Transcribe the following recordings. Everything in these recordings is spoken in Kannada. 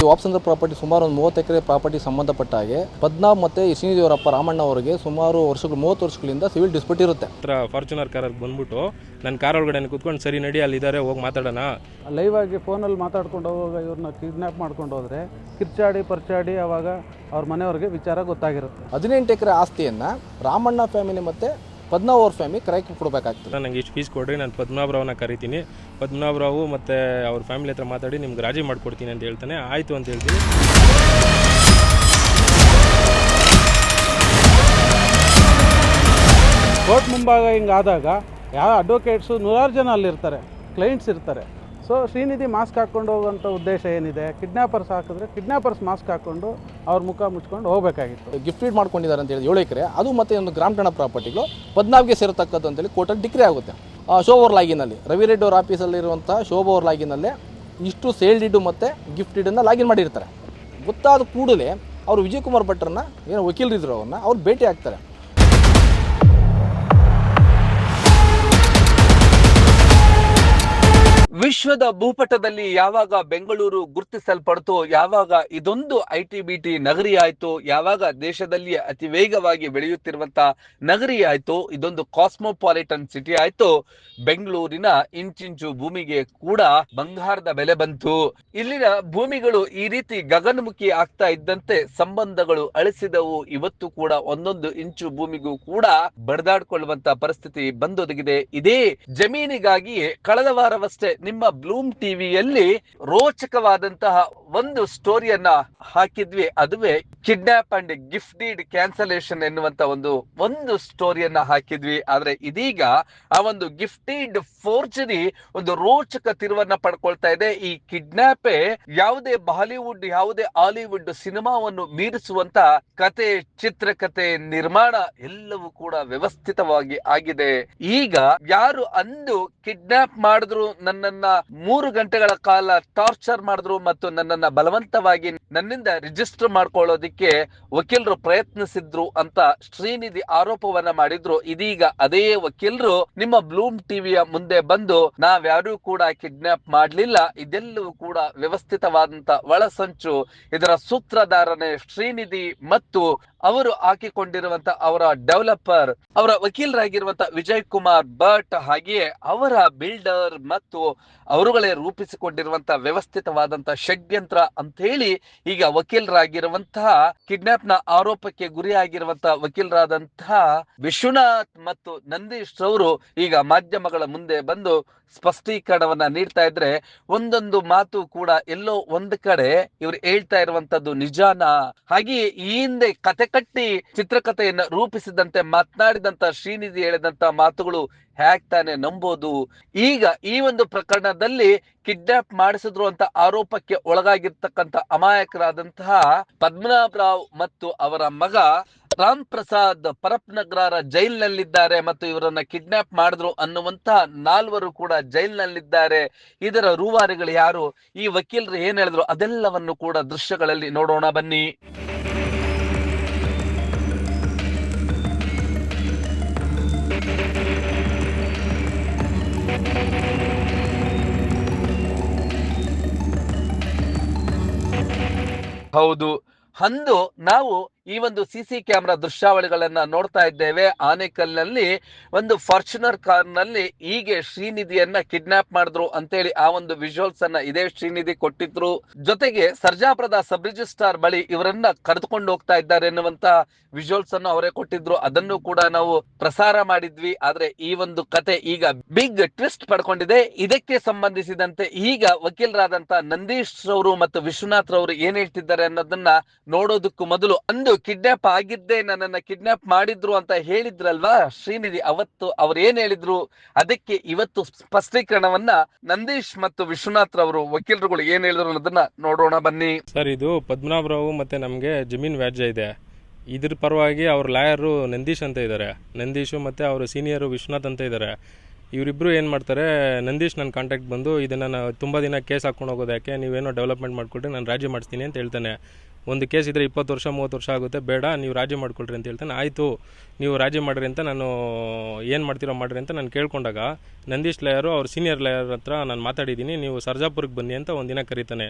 ಈ ವಾಪಸಂದ್ರ ಪ್ರಾಪರ್ಟಿ ಸುಮಾರು ಒಂದು ಮೂವತ್ತು ಎಕರೆ ಪ್ರಾಪರ್ಟಿ ಸಂಬಂಧಪಟ್ಟ ಹಾಗೆ ಪದ್ನಾ ಮತ್ತು ಶ್ರೀನಿದೇವರಪ್ಪ ರಾಮಣ್ಣ ಅವರಿಗೆ ಸುಮಾರು ವರ್ಷಗಳು ಮೂವತ್ತು ವರ್ಷಗಳಿಂದ ಸಿವಿಲ್ ಡಿಸ್ಪ್ಯೂಟ್ ಇರುತ್ತೆ. ಹತ್ರ ಫಾರ್ಚುನರ್ ಕಾರಲ್ಲಿ ಬಂದ್ಬಿಟ್ಟು ನನ್ನ ಕಾರ್ ಒಳಗಡೆ ಕುತ್ಕೊಂಡು ಸರಿ ನಡಿ ಅಲ್ಲಿದ್ದಾರೆ ಹೋಗಿ ಮಾತಾಡೋಣ. ಲೈವ್ ಆಗಿ ಫೋನಲ್ಲಿ ಮಾತಾಡ್ಕೊಂಡು ಹೋಗುವಾಗ ಇವ್ರನ್ನ ಕಿಡ್ನಾಪ್ ಮಾಡ್ಕೊಂಡು ಹೋದ್ರೆ ಕಿರ್ಚಾಡಿ ಪರ್ಚಾಡಿ ಅವಾಗ ಅವ್ರ ಮನೆಯವ್ರಿಗೆ ವಿಚಾರ ಗೊತ್ತಾಗಿರುತ್ತೆ. ಹದಿನೆಂಟು ಎಕರೆ ಆಸ್ತಿಯನ್ನು ರಾಮಣ್ಣ ಫ್ಯಾಮಿಲಿ ಮತ್ತು ಪದ್ಮನಾಭ್ ಅವ್ರ ಫ್ಯಾಮಿಲಿ ಕರೆಕ್ಟ್ ಕೊಡಬೇಕಾಗ್ತದೆ. ನನಗೆ ಇಷ್ಟು ಫೀಸ್ ಕೊಡ್ರಿ, ನಾನು ಪದ್ಮನಾಭರಾವ್ನ ಕರಿತೀನಿ. ಪದ್ಮನಾಭರಾವು ಮತ್ತು ಅವ್ರ ಫ್ಯಾಮಿಲಿ ಹತ್ರ ಮಾತಾಡಿ ನಿಮ್ಗೆ ರಾಜಿ ಮಾಡಿಕೊಡ್ತೀನಿ ಅಂತ ಹೇಳ್ತಾನೆ. ಆಯಿತು ಅಂತ ಹೇಳ್ತೀನಿ. ಕೋರ್ಟ್ ಮುಂಭಾಗ ಹಿಂಗಾದಾಗ ಯಾವ ಅಡ್ವೊಕೇಟ್ಸು ನೂರಾರು ಜನ ಅಲ್ಲಿರ್ತಾರೆ ಕ್ಲೈಂಟ್ಸ್ ಇರ್ತಾರೆ. ಸೊ ಶ್ರೀನಿಧಿ ಮಾಸ್ಕ್ ಹಾಕ್ಕೊಂಡು ಹೋಗುವಂಥ ಉದ್ದೇಶ ಏನಿದೆ? ಕಿಡ್ನಾಪರ್ಸ್ ಹಾಕಿದ್ರೆ ಕಿಡ್ನಾಪರ್ಸ್ ಮಾಸ್ಕ್ ಹಾಕ್ಕೊಂಡು ಅವ್ರ ಮುಖ ಮುಚ್ಕೊಂಡು ಹೋಗಬೇಕಾಗಿತ್ತು. ಗಿಫ್ಟ್ ಫೀಡ್ ಮಾಡ್ಕೊಂಡಿದ್ದಾರೆ ಅಂತ ಹೇಳಿ ಏಳು ಎಕರೆ. ಅದು ಮತ್ತೆ ಒಂದು ಗ್ರಾಮ ಠಾಣ ಪ್ರಾಪರ್ಟಿಗಳು ಪದ್ಮನಾಭ್ಗೆ ಸೇರತಕ್ಕದ್ದು ಅಂತೇಳಿ ಕೋರ್ಟಲ್ಲಿ ಡಿಕ್ರಿ ಆಗುತ್ತೆ. ಆ, ಶೋಭಾ ಅವ್ರ ಲಾಗಿನಲ್ಲಿ. ರವಿ ರೆಡ್ಡಿ ಅವ್ರ ಆಫೀಸಲ್ಲಿರುವಂಥ ಶೋಭೋರ್ ಲಾಗಿನಲ್ಲೇ ಇಷ್ಟು ಸೇಲ್ಡ್ ಡಿಡು ಮತ್ತು ಗಿಫ್ಟ್ ಇಡನ್ನು ಲಾಗಿನ್ ಮಾಡಿರ್ತಾರೆ. ಗೊತ್ತಾದ ಕೂಡಲೇ ಅವರು ವಿಜಯ್ ಕುಮಾರ್ ಭಟ್ರನ್ನ ಏನೋ ವಕೀಲರಿದ್ರು ಅವ್ರನ್ನ ಅವ್ರು ಭೇಟಿ ಆಗ್ತಾರೆ. ವಿಶ್ವದ ಭೂಪಟದಲ್ಲಿ ಯಾವಾಗ ಬೆಂಗಳೂರು ಗುರುತಿಸಲ್ಪಡ್ತು ಯಾವಾಗ ಇದೊಂದು ಐ ಟಿ ಬಿ ಟಿ ನಗರಿ ಆಯ್ತು, ಯಾವಾಗ ದೇಶದಲ್ಲಿ ಅತಿ ವೇಗವಾಗಿ ಬೆಳೆಯುತ್ತಿರುವಂತ ನಗರಿ ಆಯ್ತು, ಇದೊಂದು ಕಾಸ್ಮೋಪಾಲಿಟನ್ ಸಿಟಿ ಆಯ್ತು, ಬೆಂಗಳೂರಿನ ಇಂಚಿಂಚು ಭೂಮಿಗೆ ಕೂಡ ಬಂಗಾರದ ಬೆಲೆ ಬಂತು. ಇಲ್ಲಿನ ಭೂಮಿಗಳು ಈ ರೀತಿ ಗಗನಮುಖಿ ಆಗ್ತಾ ಇದ್ದಂತೆ ಸಂಬಂಧಗಳು ಅಳಿಸಿದವು. ಇವತ್ತು ಕೂಡ ಒಂದೊಂದು ಇಂಚು ಭೂಮಿಗೂ ಕೂಡ ಬಡದಾಡ್ಕೊಳ್ಳುವಂತ ಪರಿಸ್ಥಿತಿ ಬಂದೊದಗಿದೆ. ಇದೇ ಜಮೀನಿಗಾಗಿಯೇ ಕಳೆದ ವಾರವಷ್ಟೇ ನಿಮ್ಮ ಬ್ಲೂಮ್ ಟಿವಿಯಲ್ಲಿ ರೋಚಕವಾದಂತಹ ಒಂದು ಸ್ಟೋರಿಯನ್ನ ಹಾಕಿದ್ವಿ. ಅದುವೇ kidnap and gift deed cancellation ಎನ್ನುವಂತ ಒಂದು ಒಂದು ಸ್ಟೋರಿಯನ್ನ ಹಾಕಿದ್ವಿ. ಆದ್ರೆ ಇದೀಗ ಆ ಒಂದು ಗಿಫ್ಟೀಡ್ ಫೋರ್ಜರಿ ಒಂದು ರೋಚಕ ತಿರುವನ್ನ ಪಡ್ಕೊಳ್ತಾ ಇದೆ. ಈ ಕಿಡ್ನಾಪೇ ಯಾವುದೇ ಬಾಲಿವುಡ್, ಯಾವುದೇ ಹಾಲಿವುಡ್ ಸಿನಿಮಾವನ್ನು ಮೀರಿಸುವಂತ ಕತೆ, ಚಿತ್ರಕತೆ, ನಿರ್ಮಾಣ ಎಲ್ಲವೂ ಕೂಡ ವ್ಯವಸ್ಥಿತವಾಗಿ ಆಗಿದೆ. ಈಗ ಯಾರು ಅಂದು ಕಿಡ್ನಾಪ್ ಮಾಡಿದ್ರು, ನನ್ನನ್ನ ಮೂರು ಗಂಟೆಗಳ ಕಾಲ ಟಾರ್ಚರ್ ಮಾಡಿದ್ರು ಮತ್ತು ನನ್ನನ್ನ ಬಲವಂತವಾಗಿ ನನ್ನಿಂದ ರಿಜಿಸ್ಟರ್ ಮಾಡ್ಕೊಳ್ಳೋದಿಕ್ಕೆ ವಕೀಲರು ಪ್ರಯತ್ನಿಸಿದ್ರು ಅಂತ ಶ್ರೀನಿಧಿ ಆರೋಪವನ್ನ ಮಾಡಿದ್ರು. ಇದೀಗ ಅದೇ ವಕೀಲರು ನಿಮ್ಮ ಬ್ಲೂಮ್ ಟಿವಿಯ ಮುಂದೆ ಬಂದು ನಾವ್ಯಾರೂ ಕೂಡ ಕಿಡ್ನಾಪ್ ಮಾಡ್ಲಿಲ್ಲ. ಇದೆಲ್ಲವೂ ಕೂಡ ವ್ಯವಸ್ಥಿತವಾದಂತ ಒಳಸಂಚು ಇದರ ಸೂತ್ರಧಾರನೆ ಶ್ರೀನಿಧಿ ಮತ್ತು ಅವರು ಹಾಕಿಕೊಂಡಿರುವಂತ ಅವರ ಡೆವಲಪರ್ ಅವರ ವಕೀಲರಾಗಿರುವಂತ ವಿಜಯ್ ಕುಮಾರ್ ಭಟ್ ಹಾಗೆಯೇ ಅವರ ಬಿಲ್ಡರ್ ಮತ್ತು ಅವರುಗಳೇ ರೂಪಿಸಿಕೊಂಡಿರುವಂತ ವ್ಯವಸ್ಥಿತವಾದಂತ ಷಡ್ಯಂತ್ರ ಅಂತ ಹೇಳಿ ಈಗ ವಕೀಲರಾಗಿರುವಂತಹ ಕಿಡ್ನಾಪ್ನ ಆರೋಪಕ್ಕೆ ಗುರಿಯಾಗಿರುವಂತಹ ವಕೀಲರಾದಂತಹ ವಿಶ್ವನಾಥ್ ಮತ್ತು ನಂದೀಶ್ ರವರು ಈಗ ಮಾಧ್ಯಮಗಳ ಮುಂದೆ ಬಂದು ಸ್ಪಷ್ಟೀಕರಣವನ್ನ ನೀಡ್ತಾ ಇದ್ರೆ ಒಂದೊಂದು ಮಾತು ಕೂಡ ಎಲ್ಲೋ ಒಂದ್ ಕಡೆ ಇವ್ರು ಹೇಳ್ತಾ ಇರುವಂತದ್ದು ನಿಜಾನ. ಹಾಗೆಯೇ ಈ ಹಿಂದೆ ಕತೆ ಕಟ್ಟಿ ಚಿತ್ರಕಥೆಯನ್ನ ರೂಪಿಸಿದಂತೆ ಮಾತನಾಡಿದಂತ ಶ್ರೀನಿಧಿ ಹೇಳಿದಂತ ಮಾತುಗಳು ಹ್ಯಾಕ್ ತಾನೆ ನಂಬೋದು. ಈಗ ಈ ಒಂದು ಪ್ರಕರಣದಲ್ಲಿ ಕಿಡ್ನಾಪ್ ಮಾಡಿಸಿದ್ರು ಅಂತ ಆರೋಪಕ್ಕೆ ಒಳಗಾಗಿರ್ತಕ್ಕಂತ ಅಮಾಯಕರಾದಂತಹ ಪದ್ಮನಾಭ ರಾವ್ ಮತ್ತು ಅವರ ಮಗ ರಾಮ್ ಪ್ರಸಾದ್ ಪರಪ್ನಗರ ಜೈಲ್ನಲ್ಲಿದ್ದಾರೆ ಮತ್ತು ಇವರನ್ನ ಕಿಡ್ನಾಪ್ ಮಾಡಿದ್ರು ಅನ್ನುವಂತಹ ನಾಲ್ವರು ಕೂಡ ಜೈಲ್ನಲ್ಲಿದ್ದಾರೆ. ಇದರ ರೂವಾರಿಗಳು ಯಾರು? ಈ ವಕೀಲರು ಏನ್ ಹೇಳಿದ್ರು? ಅದೆಲ್ಲವನ್ನು ಕೂಡ ದೃಶ್ಯಗಳಲ್ಲಿ ನೋಡೋಣ. ಬನ್ನಿ. ಹೌದು. ಅಂದು ನಾವು ಈ ಒಂದು ಸಿಸಿ ಕ್ಯಾಮೆರಾ ದೃಶ್ಯಾವಳಿಗಳನ್ನ ನೋಡ್ತಾ ಇದ್ದೇವೆ. ಆನೇಕಲ್ನಲ್ಲಿ ಒಂದು ಫಾರ್ಚುನರ್ ಕಾರ್ನಲ್ಲಿ ಹೀಗೆ ಶ್ರೀನಿಧಿಯನ್ನ ಕಿಡ್ನಾಪ್ ಮಾಡಿದ್ರು ಅಂತೇಳಿ ಆ ಒಂದು ವಿಜುವಲ್ಸ್ ಅನ್ನ ಇದೇ ಶ್ರೀನಿಧಿ ಕೊಟ್ಟಿದ್ರು. ಜೊತೆಗೆ ಸರ್ಜಾಪುರದ ಸಬ್ ರಿಜಿಸ್ಟ್ರಾರ್ ಬಳಿ ಇವರನ್ನ ಕರೆದುಕೊಂಡು ಹೋಗ್ತಾ ಇದ್ದಾರೆ ಎನ್ನುವಂತ ವಿಜುವಲ್ಸ್ ಅನ್ನು ಅವರೇ ಕೊಟ್ಟಿದ್ರು. ಅದನ್ನು ಕೂಡ ನಾವು ಪ್ರಸಾರ ಮಾಡಿದ್ವಿ. ಆದ್ರೆ ಈ ಒಂದು ಕತೆ ಈಗ ಬಿಗ್ ಟ್ವಿಸ್ಟ್ ಪಡ್ಕೊಂಡಿದೆ. ಇದಕ್ಕೆ ಸಂಬಂಧಿಸಿದಂತೆ ಈಗ ವಕೀಲರಾದಂತ ನಂದೀಶ್ ರವರು ಮತ್ತು ವಿಶ್ವನಾಥ್ ರವರು ಏನ್ ಹೇಳ್ತಿದ್ದಾರೆ ಅನ್ನೋದನ್ನ ನೋಡೋದಕ್ಕೂ ಮೊದಲು ಅಂದು ಕಿಡ್ನಾಪ್ ಆಗಿದ್ದೆ ನನ್ನನ್ನ ಕಿಡ್ನಾಪ್ ಮಾಡಿದ್ರು ಅಂತ ಹೇಳಿದ್ರಲ್ವಾ? ಶ್ರೀನಿಧಿ, ಅವತ್ತು ಅವ್ರು ಏನ್ ಹೇಳಿದ್ರು? ಅದಕ್ಕೆ ಇವತ್ತು ಸ್ಪಷ್ಟೀಕರಣವನ್ನ ನಂದೀಶ್ ಮತ್ತು ವಿಶ್ವನಾಥ್ ಅವರು ವಕೀಲರುಗಳು ಏನ್ ಹೇಳಿದ್ರು ಅನ್ನೋದನ್ನ ನೋಡೋಣ, ಬನ್ನಿ. ಸರ್, ಇದು ಪದ್ಮನಾಭರಾವು ಮತ್ತೆ ನಮ್ಗೆ ಜಮೀನ್ ವ್ಯಾಜ್ಯ ಇದೆ. ಇದ್ರ ಪರವಾಗಿ ಅವ್ರ ಲಾಯರು ನಂದೀಶ್ ಅಂತ ಇದ್ದಾರೆ ನಂದೀಶು ಮತ್ತೆ ಅವ್ರ ಸೀನಿಯರು ವಿಶ್ವನಾಥ್ ಅಂತ ಇದ್ದಾರೆ ಇವರಿಬ್ಬರು ಏನು ಮಾಡ್ತಾರೆ, ನಂದೀಶ್ ನನ್ನ ಕಾಂಟ್ಯಾಕ್ಟ್ ಬಂದು ಇದನ್ನು ತುಂಬಾ ದಿನ ಕೇಸ್ ಹಾಕ್ಕೊಂಡು ಹೋಗೋದು ಯಾಕೆ? ನೀವೇನೋ ಡೆವಲಪ್ಮೆಂಟ್ ಮಾಡಿಕೊಟ್ರೆ ನಾನು ರಾಜಿ ಮಾಡಿಸ್ತೀನಿ ಅಂತ ಹೇಳ್ತಾನೆ. ಒಂದು ಕೇಸ್ ಇದ್ದರೆ ಇಪ್ಪತ್ತು ವರ್ಷ, ಮೂವತ್ತು ವರ್ಷ ಆಗುತ್ತೆ. ಬೇಡ, ನೀವು ರಾಜಿ ಮಾಡ್ಕೊಳ್ರಿ ಅಂತ ಹೇಳ್ತಾನೆ. ಆಯಿತು, ನೀವು ರಾಜಿ ಮಾಡಿರಿ ಅಂತ ನಾನು ಏನು ಮಾಡ್ತೀರೋ ಮಾಡಿರಿ ಅಂತ ನಾನು ಕೇಳ್ಕೊಂಡಾಗ ನಂದೀಶ್ ಲಾಯರು, ಅವ್ರ ಸೀನಿಯರ್ ಲಾಯರ್ ಹತ್ರ ನಾನು ಮಾತಾಡಿದ್ದೀನಿ. ನೀವು ಸರ್ಜಾಪುರಕ್ಕೆ ಬನ್ನಿ ಅಂತ ಒಂದಿನ ಕರೀತಾನೆ.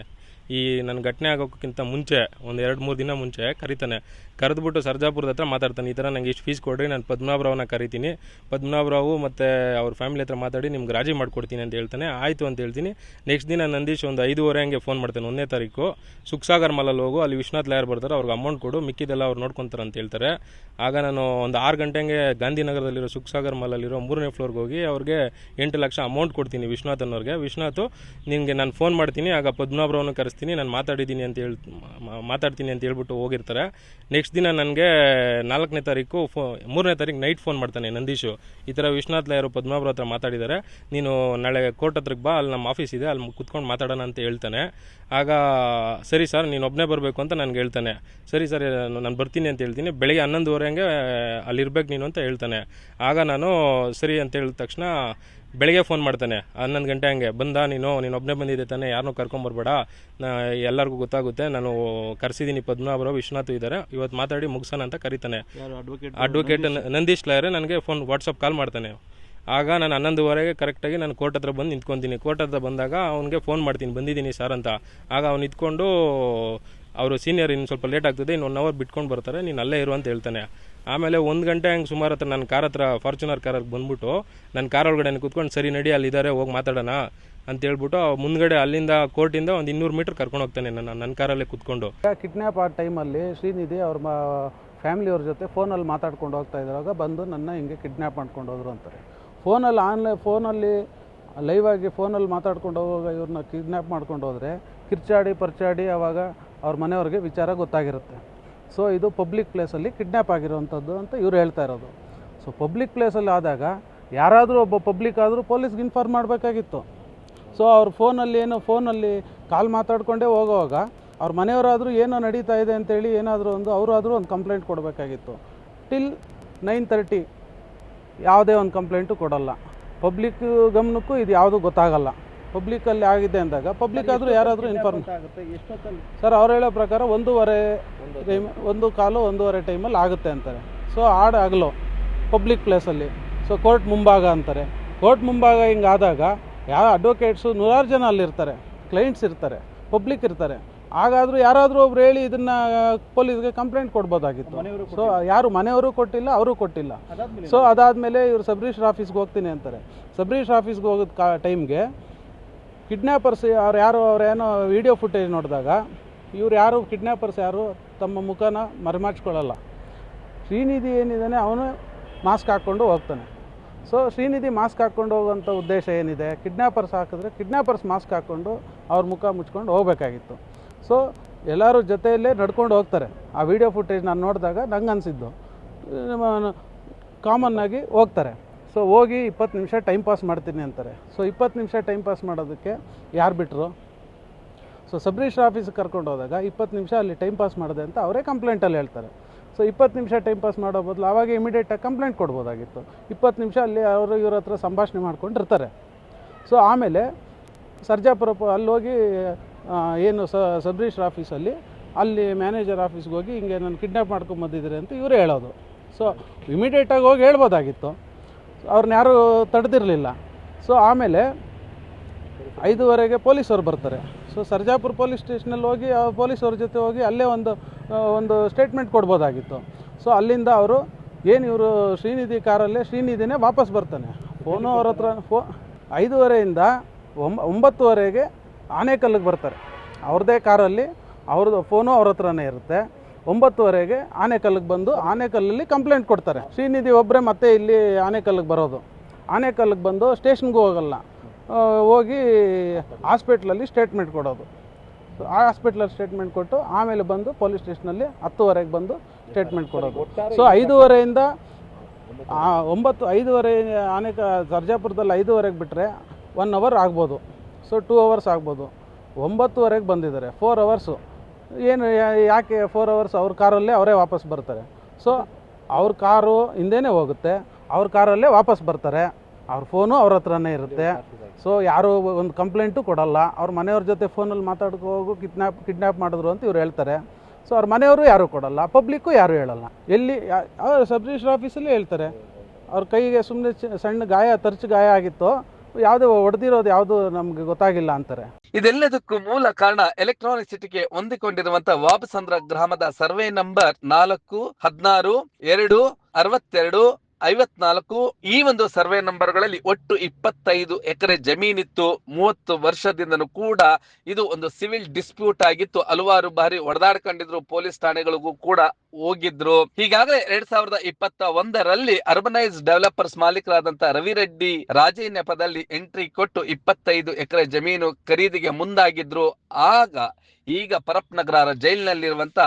ಈ ನನ್ನ ಘಟನೆ ಆಗೋಕ್ಕಿಂತ ಮುಂಚೆ, ಒಂದು ಎರಡು ಮೂರು ದಿನ ಮುಂಚೆ ಕರಿತಾನೆ. ಕರೆದ್ಬಿಟ್ಟು ಸರ್ಜಾಪುರದ ಹತ್ರ ಮಾತಾಡ್ತಾನೆ, ಈ ಥರ ನಂಗೆ ಇಷ್ಟು ಫೀಸ್ ಕೊಡ್ರಿ, ನಾನು ಪದ್ಮನಾಭರಾವ್ನ ಕರಿತೀನಿ. ಪದ್ಮನಾಭರಾವು ಮತ್ತು ಅವ್ರ ಫ್ಯಾಮಿಲಿ ಹತ್ರ ಮಾತಾಡಿ ನಿಮ್ಗೆ ರಾಜಿ ಮಾಡ್ಕೊಡ್ತೀನಿ ಅಂತ ಹೇಳ್ತಾನೆ. ಆಯಿತು ಅಂತ ಹೇಳ್ತೀನಿ. ನೆಕ್ಸ್ಟ್ ದಿನ ನಂದೀಶ್ ಒಂದು ಐದೂವರೆ ಹಂಗೆ ಫೋನ್ ಮಾಡ್ತಾನೆ, ಒಂದನೇ ತಾರೀಕು. ಸುಖಸಾಗರ್ ಮಲ್ಲಲ್ಲಿ ಹೋಗು, ಅಲ್ಲಿ ವಿಶ್ವನಾಥ್ ಲಾಯರ್ ಬರ್ತಾರೆ, ಅವ್ರಿಗೆ ಅಮೌಂಟ್ ಕೊಡು, ಮಿಕ್ಕಿದೆಲ್ಲ ಅವ್ರು ನೋಡ್ಕೊತಾರೆ ಅಂತ ಹೇಳ್ತಾರೆ. ಆಗ ನಾನು ಒಂದು ಆರು ಗಂಟೆಗೆ ಗಾಂಧಿನಗರದಲ್ಲಿರೋ ಸುಖಸಾಗರ್ ಮಲಲ್ಲಿರೋ ಮೂರನೇ ಫ್ಲೋರ್ಗೆ ಹೋಗಿ ಅವ್ರಿಗೆ ಎಂಟು ಲಕ್ಷ ಅಮೌಂಟ್ ಕೊಡ್ತೀನಿ ವಿಶ್ವನಾಥ್ ಅನ್ನೋರಿಗೆ. ವಿಶ್ವನಾಥ್ ನಿಮಗೆ ನಾನು ಫೋನ್ ಮಾಡ್ತೀನಿ, ಆಗ ಪದ್ಮನಾಭರವನ್ನು ಕರೆಸ್ತೀನಿ. ನಾನು ಮಾತಾಡಿದ್ದೀನಿ ಅಂತ ಹೇಳಿ ಮಾತಾಡ್ತೀನಿ ಅಂತ ಹೇಳ್ಬಿಟ್ಟು ಹೋಗಿರ್ತಾರೆ. ನೆಕ್ಸ್ಟ್ ದಿನ ನನಗೆ ನಾಲ್ಕನೇ ತಾರೀಕು ಫೋ, ಮೂರನೇ ತಾರೀಕು ನೈಟ್ ಫೋನ್ ಮಾಡ್ತಾನೆ ನಂದೀಶು. ಈ ಥರ ವಿಶ್ವನಾಥ್ ಲಾಯರು ಪದ್ಮನಾಭರ ಹತ್ರ ಮಾತಾಡಿದ್ದಾರೆ ನೀನು ನಾಳೆ ಕೋರ್ಟ್ ಹತ್ರಕ್ಕೆ ಬಾ, ಅಲ್ಲಿ ನಮ್ಮ ಆಫೀಸ್ ಇದೆ, ಅಲ್ಲಿ ಕುತ್ಕೊಂಡು ಮಾತಾಡೋಣ ಅಂತ ಹೇಳ್ತಾನೆ. ಆಗ, ಸರಿ ಸರ್, ನೀನು ಒಬ್ಬನೇ ಬರಬೇಕು ಅಂತ ನನಗೆ ಹೇಳ್ತಾನೆ. ಸರಿ ಸರ್ ನಾನು ಬರ್ತೀನಿ ಅಂತ ಹೇಳ್ತೀನಿ. ಬೆಳಗ್ಗೆ ಹನ್ನೊಂದುವರೆಗೆ ಅಲ್ಲಿರ್ಬೇಕು ನೀನು ಅಂತ ಹೇಳ್ತಾನೆ. ಆಗ ನಾನು ಸರಿ ಅಂತ ಹೇಳಿದ ತಕ್ಷಣ ಬೆಳಗ್ಗೆ ಫೋನ್ ಮಾಡ್ತಾನೆ ಹನ್ನೊಂದು ಗಂಟೆ ಹಂಗೆ ಬಂದ ನೀನು ನೀನು ಒಬ್ಬನೇ ಬಂದಿದ್ದೆ ತಾನೆ ಯಾರನ್ನೂ ಕರ್ಕೊಂಬರ್ಬೇಡ ನಾ ಎಲ್ಲರಿಗೂ ಗೊತ್ತಾಗುತ್ತೆ ನಾನು ಕರೆಸಿದ್ದೀನಿ ಪದ್ಮಾಬ್ರೋ ವಿಶ್ವನಾಥ್ ಇದ್ದಾರೆ ಇವತ್ತು ಮಾತಾಡಿ ಮುಗಿಸೋಣ ಅಂತ ಕರಿತಾನೆ. ಅಡ್ವೊಕೇಟ್ ನಂದೀಶ್ ಲಾಯರ್ ನನಗೆ ಫೋನ್ ವಾಟ್ಸಪ್ ಕಾಲ್ ಮಾಡ್ತಾನೆ. ಆಗ ನಾನು ಹನ್ನೊಂದುವರೆಗೆ ಕರೆಕ್ಟಾಗಿ ನಾನು ಕೋರ್ಟ್ ಹತ್ರ ಬಂದು ನಿಂತ್ಕೊತೀನಿ. ಕೋರ್ಟ್ ಹತ್ರ ಬಂದಾಗ ಅವನಿಗೆ ಫೋನ್ ಮಾಡ್ತೀನಿ ಬಂದಿದ್ದೀನಿ ಸರ್ ಅಂತ. ಆಗ ಅವ್ನು ನಿಂತ್ಕೊಂಡು ಅವರು ಸೀನಿಯರ್ ಇನ್ನು ಸ್ವಲ್ಪ ಲೇಟ್ ಆಗ್ತದೆ ಇನ್ನು ಒನ್ ಅವರ್ ಬಿಟ್ಕೊಂಡು ಬರ್ತಾರೆ ನೀನು ಅಲ್ಲೇ ಇರು ಅಂತ ಹೇಳ್ತಾನೆ. ಆಮೇಲೆ ಒಂದು ಗಂಟೆ ಹಂಗೆ ಸುಮಾರು ಹತ್ರ ನನ್ನ ಕಾರ್ ಹತ್ರ ಫಾರ್ಚುನರ್ ಕಾರಲ್ಲಿ ಬಂದ್ಬಿಟ್ಟು ನನ್ನ ಕಾರ್ ಒಳಗಡೆ ಕೂತ್ಕೊಂಡು, ಸರಿ ನಡಿ ಅಲ್ಲಿದ್ದಾರೆ ಹೋಗಿ ಮಾತಾಡೋಣ ಅಂತ ಹೇಳ್ಬಿಟ್ಟು ಮುಂದ್ಗಡೆ ಅಲ್ಲಿಂದ ಕೋರ್ಟಿಂದ ಒಂದು ಇನ್ನೂರು ಮೀಟರ್ ಕರ್ಕೊಂಡು ಹೋಗ್ತಾನೆ ನನ್ನ ನನ್ನ ಕಾರಲ್ಲೇ ಕೂತ್ಕೊಂಡು. ಕಿಡ್ನ್ಯಾಪ್ ಆ ಟೈಮಲ್ಲಿ ಶ್ರೀನಿಧಿ ಅವ್ರ ಫ್ಯಾಮಿಲಿಯವ್ರ ಜೊತೆ ಫೋನಲ್ಲಿ ಮಾತಾಡ್ಕೊಂಡು ಹೋಗ್ತಾ ಇದ್ದಾಗ ಬಂದು ನನ್ನ ಹಿಂಗೆ ಕಿಡ್ನ್ಯಾಪ್ ಮಾಡ್ಕೊಂಡು ಹೋದ್ರು ಅಂತಾರೆ. ಫೋನಲ್ಲಿ ಆನ್ಲೈನ್ ಫೋನಲ್ಲಿ ಲೈವ್ ಆಗಿ ಫೋನಲ್ಲಿ ಮಾತಾಡ್ಕೊಂಡು ಹೋಗುವಾಗ ಇವ್ರನ್ನ ಕಿಡ್ನ್ಯಾಪ್ ಮಾಡ್ಕೊಂಡು ಹೋದರೆ ಕಿರ್ಚಾಡಿ, ಪರ್ಚಾಡಿ ಆವಾಗ ಅವ್ರ ಮನೆಯವ್ರಿಗೆ ವಿಚಾರ ಗೊತ್ತಾಗಿರುತ್ತೆ. ಸೊ ಇದು ಪಬ್ಲಿಕ್ ಪ್ಲೇಸಲ್ಲಿ ಕಿಡ್ನ್ಯಾಪ್ ಆಗಿರುವಂಥದ್ದು ಅಂತ ಇವ್ರು ಹೇಳ್ತಾ ಇರೋದು. ಸೊ ಪಬ್ಲಿಕ್ ಪ್ಲೇಸಲ್ಲಿ ಆದಾಗ ಯಾರಾದರೂ ಒಬ್ಬ ಪಬ್ಲಿಕ್ ಆದರೂ ಪೊಲೀಸ್ಗೆ ಇನ್ಫಾರ್ಮ್ ಮಾಡಬೇಕಾಗಿತ್ತು. ಸೊ ಅವ್ರ ಫೋನಲ್ಲಿ ಏನೋ ಫೋನಲ್ಲಿ ಕಾಲ್ ಮಾತಾಡ್ಕೊಂಡೇ ಹೋಗುವಾಗ ಅವ್ರ ಮನೆಯವರಾದರೂ ಏನೋ ನಡೀತಾ ಇದೆ ಅಂತೇಳಿ ಏನಾದರೂ ಒಂದು, ಅವರಾದರೂ ಒಂದು ಕಂಪ್ಲೇಂಟ್ ಕೊಡಬೇಕಾಗಿತ್ತು. ಟಿಲ್ ನೈನ್ ತರ್ಟಿ ಯಾವುದೇ ಒಂದು ಕಂಪ್ಲೇಂಟು ಕೊಡಲ್ಲ. ಪಬ್ಲಿಕ್ ಗಮನಕ್ಕೂ ಇದು ಯಾವುದೂ ಗೊತ್ತಾಗಲ್ಲ. ಪಬ್ಲಿಕ್ಕಲ್ಲಿ ಆಗಿದೆ ಅಂದಾಗ ಪಬ್ಲಿಕ್ ಆದರೂ ಯಾರಾದರೂ ಇನ್ಫಾರ್ಮ್ ಸರ್ ಅವ್ರು ಹೇಳೋ ಪ್ರಕಾರ ಒಂದೂವರೆ ಟೈಮ್ ಒಂದು ಕಾಲು ಒಂದೂವರೆ ಟೈಮಲ್ಲಿ ಆಗುತ್ತೆ ಅಂತಾರೆ. ಸೊ ಆಡ್ ಆಗಲು ಪಬ್ಲಿಕ್ ಪ್ಲೇಸಲ್ಲಿ ಸೊ ಕೋರ್ಟ್ ಮುಂಭಾಗ ಅಂತಾರೆ. ಕೋರ್ಟ್ ಮುಂಭಾಗ ಹಿಂಗೆ ಆದಾಗ ಯಾವ ಅಡ್ವೊಕೇಟ್ಸು ನೂರಾರು ಜನ ಅಲ್ಲಿರ್ತಾರೆ. ಕ್ಲೈಂಟ್ಸ್ ಇರ್ತಾರೆ. ಪಬ್ಲಿಕ್ ಇರ್ತಾರೆ. ಹಾಗಾದರೂ ಯಾರಾದರೂ ಒಬ್ರು ಹೇಳಿ ಇದನ್ನ ಪೊಲೀಸ್ಗೆ ಕಂಪ್ಲೇಂಟ್ ಕೊಡ್ಬೋದಾಗಿತ್ತು. ಸೊ ಯಾರು ಮನೆಯವರು ಕೊಟ್ಟಿಲ್ಲ ಅವರು ಕೊಟ್ಟಿಲ್ಲ. ಸೊ ಅದಾದಮೇಲೆ ಇವರು ಸಬ್ ರಿಜಿಸ್ಟರ್ ಆಫೀಸ್ಗೆ ಹೋಗ್ತೀನಿ ಅಂತಾರೆ. ಸಬ್ ರಿಜಿಸ್ಟರ್ ಆಫೀಸ್ಗೆ ಹೋಗೋದು ಕಾ ಟೈಮ್ಗೆ ಕಿಡ್ನ್ಯಾಪರ್ಸ್ ಅವ್ರು ಯಾರು ಅವರೇನೋ ವಿಡಿಯೋ ಫುಟೇಜ್ ನೋಡಿದಾಗ ಇವ್ರು ಯಾರು ಕಿಡ್ನ್ಯಾಪರ್ಸ್ ಯಾರು ತಮ್ಮ ಮುಖನ ಮರೆಮಾಚ್ಕೊಳ್ಳಲ್ಲ. ಶ್ರೀನಿಧಿ ಏನಿದ್ದಾನೆ ಅವನು ಮಾಸ್ಕ್ ಹಾಕ್ಕೊಂಡು ಹೋಗ್ತಾನೆ. ಸೊ ಶ್ರೀನಿಧಿ ಮಾಸ್ಕ್ ಹಾಕ್ಕೊಂಡು ಹೋಗುವಂಥ ಉದ್ದೇಶ ಏನಿದೆ? ಕಿಡ್ನ್ಯಾಪರ್ಸ್ ಹಾಕಿದ್ರೆ ಕಿಡ್ನ್ಯಾಪರ್ಸ್ ಮಾಸ್ಕ್ ಹಾಕ್ಕೊಂಡು ಅವ್ರ ಮುಖ ಮುಚ್ಕೊಂಡು ಹೋಗಬೇಕಾಗಿತ್ತು. ಸೊ ಎಲ್ಲರೂ ಜೊತೆಯಲ್ಲೇ ನಡ್ಕೊಂಡು ಹೋಗ್ತಾರೆ. ಆ ವಿಡಿಯೋ ಫುಟೇಜ್ ನಾನು ನೋಡಿದಾಗ ನಂಗೆ ಅನಿಸಿದ್ದು ಕಾಮನ್ನಾಗಿ ಹೋಗ್ತಾರೆ. ಸೊ ಹೋಗಿ ಇಪ್ಪತ್ತು ನಿಮಿಷ ಟೈಮ್ ಪಾಸ್ ಮಾಡ್ತೀನಿ ಅಂತಾರೆ. ಸೊ ಇಪ್ಪತ್ತು ನಿಮಿಷ ಟೈಮ್ ಪಾಸ್ ಮಾಡೋದಕ್ಕೆ ಯಾರು ಬಿಟ್ಟರು ಸೊ ಸಬ್ ರಿಜಿಸ್ಟರ್ ಆಫೀಸಿಗೆ ಕರ್ಕೊಂಡು ಹೋದಾಗ ಇಪ್ಪತ್ತು ನಿಮಿಷ ಅಲ್ಲಿ ಟೈಮ್ ಪಾಸ್ ಮಾಡಿದೆ ಅಂತ ಅವರೇ ಕಂಪ್ಲೇಂಟಲ್ಲಿ ಹೇಳ್ತಾರೆ. ಸೊ ಇಪ್ಪತ್ತು ನಿಮಿಷ ಟೈಮ್ ಪಾಸ್ ಮಾಡೋ ಬದಲು ಅವಾಗ ಇಮಿಡಿಯೇಟಾಗಿ ಕಂಪ್ಲೇಂಟ್ ಕೊಡ್ಬೋದಾಗಿತ್ತು. ಇಪ್ಪತ್ತು ನಿಮಿಷ ಅಲ್ಲಿ ಅವರು ಇವ್ರ ಹತ್ರ ಸಂಭಾಷಣೆ ಮಾಡ್ಕೊಂಡಿರ್ತಾರೆ. ಸೊ ಆಮೇಲೆ ಸರ್ಜಾಪುರ ಪ- ಅಲ್ಲಿ ಹೋಗಿ ಏನು ಸಬ್ ರಿಜಿಸ್ಟರ್ ಆಫೀಸಲ್ಲಿ ಅಲ್ಲಿ ಮ್ಯಾನೇಜರ್ ಆಫೀಸ್ಗೆ ಹೋಗಿ ಹಿಂಗೆ ನಾನು ಕಿಡ್ನ್ಯಾಪ್ ಮಾಡ್ಕೊಂಬಂದಿದ್ದೀರಿ ಅಂತ ಇವರೇ ಹೇಳೋದು. ಸೊ ಇಮಿಡಿಯೇಟಾಗಿ ಹೋಗಿ ಹೇಳ್ಬೋದಾಗಿತ್ತು. ಅವ್ರನ್ನ ಯಾರು ತಡೆದಿರಲಿಲ್ಲ. ಸೊ ಆಮೇಲೆ ಐದುವರೆಗೆ ಪೊಲೀಸವ್ರು ಬರ್ತಾರೆ. ಸೊ ಸರ್ಜಾಪುರ ಪೊಲೀಸ್ ಸ್ಟೇಷನಲ್ಲಿ ಹೋಗಿ ಪೊಲೀಸವ್ರ ಜೊತೆ ಹೋಗಿ ಅಲ್ಲೇ ಒಂದು ಒಂದು ಸ್ಟೇಟ್ಮೆಂಟ್ ಕೊಡ್ಬೋದಾಗಿತ್ತು. ಸೊ ಅಲ್ಲಿಂದ ಅವರು ಏನು ಇವರು ಶ್ರೀನಿಧಿ ಕಾರಲ್ಲೇ ಶ್ರೀನಿಧಿನೇ ವಾಪಸ್ ಬರ್ತಾನೆ. ಫೋನು ಅವ್ರ ಹತ್ರ, ಫೋ, ಐದೂವರೆಯಿಂದ ಒಂಬ, ಒಂಬತ್ತುವರೆಗೆ ಆನೇಕಲ್ಲಿಗೆ ಬರ್ತಾರೆ. ಅವ್ರದ್ದೇ ಕಾರಲ್ಲಿ ಅವ್ರದ್ದು ಫೋನು ಅವ್ರ ಹತ್ರನೇ ಇರುತ್ತೆ. ಒಂಬತ್ತುವರೆಗೆ ಆನೆಕಲ್ಲಿಗೆ ಬಂದು ಆನೇಕಲ್ಲಲ್ಲಿ ಕಂಪ್ಲೇಂಟ್ ಕೊಡ್ತಾರೆ. ಶ್ರೀನಿಧಿ ಒಬ್ಬರೇ ಮತ್ತೆ ಇಲ್ಲಿ ಆನೆಕಲ್ಲಿಗೆ ಬರೋದು. ಆನೆಕಲ್ಲಿಗೆ ಬಂದು ಸ್ಟೇಷನ್ಗೂ ಹೋಗಲ್ಲ. ಹೋಗಿ ಹಾಸ್ಪಿಟ್ಲಲ್ಲಿ ಸ್ಟೇಟ್ಮೆಂಟ್ ಕೊಡೋದು. ಆ ಹಾಸ್ಪಿಟ್ಲಲ್ಲಿ ಸ್ಟೇಟ್ಮೆಂಟ್ ಕೊಟ್ಟು ಆಮೇಲೆ ಬಂದು ಪೊಲೀಸ್ ಸ್ಟೇಷನಲ್ಲಿ ಹತ್ತುವರೆಗೆ ಬಂದು ಸ್ಟೇಟ್ಮೆಂಟ್ ಕೊಡೋದು. ಸೊ ಐದೂವರೆಯಿಂದ ಒಂಬತ್ತು, ಐದೂವರೆ ಆನೆಕ ಸರ್ಜಾಪುರದಲ್ಲಿ ಐದೂವರೆಗೆ ಬಿಟ್ಟರೆ ಒನ್ ಅವರ್ ಆಗ್ಬೋದು. ಸೊ ಟೂ ಅವರ್ಸ್ ಆಗ್ಬೋದು. ಒಂಬತ್ತುವರೆಗೆ ಬಂದಿದ್ದಾರೆ. ಫೋರ್ ಅವರ್ಸು ಏನು ಯಾಕೆ ಫೋರ್ ಅವರ್ಸ್ ಅವ್ರ ಕಾರಲ್ಲೇ ಅವರೇ ವಾಪಸ್ ಬರ್ತಾರೆ? ಸೊ ಅವ್ರ ಕಾರು ಹಿಂದೆನೇ ಹೋಗುತ್ತೆ. ಅವ್ರ ಕಾರಲ್ಲೇ ವಾಪಸ್ ಬರ್ತಾರೆ. ಅವ್ರ ಫೋನು ಅವ್ರ ಹತ್ರನೇ ಇರುತ್ತೆ. ಸೊ ಯಾರು ಒಂದು ಕಂಪ್ಲೇಂಟು ಕೊಡಲ್ಲ. ಅವ್ರ ಮನೆಯವ್ರ ಜೊತೆ ಫೋನಲ್ಲಿ ಮಾತಾಡ್ಕೊ ಹೋಗು ಕಿಡ್ನಾಪ್ ಕಿಡ್ನಾಪ್ ಮಾಡಿದ್ರು ಅಂತ ಇವ್ರು ಹೇಳ್ತಾರೆ. ಸೊ ಅವ್ರ ಮನೆಯವರು ಯಾರು ಕೊಡಲ್ಲ. ಪಬ್ಲಿಕ್ಕು ಯಾರು ಹೇಳಲ್ಲ. ಎಲ್ಲಿ ಸಬ್ ರಿಜಿಸ್ಟರ್ ಆಫೀಸಲ್ಲಿ ಹೇಳ್ತಾರೆ. ಅವ್ರ ಕೈಗೆ ಸುಮ್ಮನೆ ಸಣ್ಣ ಗಾಯ, ತರ್ಚು ಗಾಯ ಆಗಿತ್ತು, ಯಾವುದೇ ಹೊಡೆದಿರೋದು ಯಾವುದು ನಮಗೆ ಗೊತ್ತಾಗಿಲ್ಲ ಅಂತಾರೆ. ಇದೆಲ್ಲದಕ್ಕೂ ಮೂಲ ಕಾರಣ ಎಲೆಕ್ಟ್ರಾನಿಕ್ ಸಿಟಿಗೆ ಹೊಂದಿಕೊಂಡಿರುವಂತಹ ವಾಬಸಂದ್ರ ಗ್ರಾಮದ ಸರ್ವೆ ನಂಬರ್ ನಾಲ್ಕು ಹದಿನಾರು ಎರಡು ಅರವತ್ತೆರಡು ಐವತ್ನಾಲ್ಕು, ಈ ಒಂದು ಸರ್ವೆ ನಂಬರ್ಗಳಲ್ಲಿ ಒಟ್ಟು ಇಪ್ಪತ್ತೈದು ಎಕರೆ ಜಮೀನಿತ್ತು. ಮೂವತ್ತು ವರ್ಷದಿಂದನೂ ಕೂಡ ಇದು ಒಂದು ಸಿವಿಲ್ ಡಿಸ್ಪ್ಯೂಟ್ ಆಗಿತ್ತು. ಹಲವಾರು ಬಾರಿ ಹೊಡೆದಾಡ್ಕೊಂಡಿದ್ರು ಪೊಲೀಸ್ ಠಾಣೆಗಳಿಗೂ ಕೂಡ ಹೋಗಿದ್ರು. ಹೀಗಾಗಲೇ ಎರಡ್ ಸಾವಿರದ ಇಪ್ಪತ್ತ ಒಂದರಲ್ಲಿ ಅರ್ಬನೈಸ್ ಡೆವಲಪರ್ಸ್ ಮಾಲೀಕರಾದಂತ ರವಿರೆಡ್ಡಿ ರಾಜೇ ನೆಪದಲ್ಲಿ ಎಂಟ್ರಿ ಕೊಟ್ಟು ಇಪ್ಪತ್ತೈದು ಎಕರೆ ಜಮೀನು ಖರೀದಿಗೆ ಮುಂದಾಗಿದ್ರು. ಆಗ ಈಗ ಪರಪ್ ನಗರ ಜೈಲಿನಲ್ಲಿರುವಂತ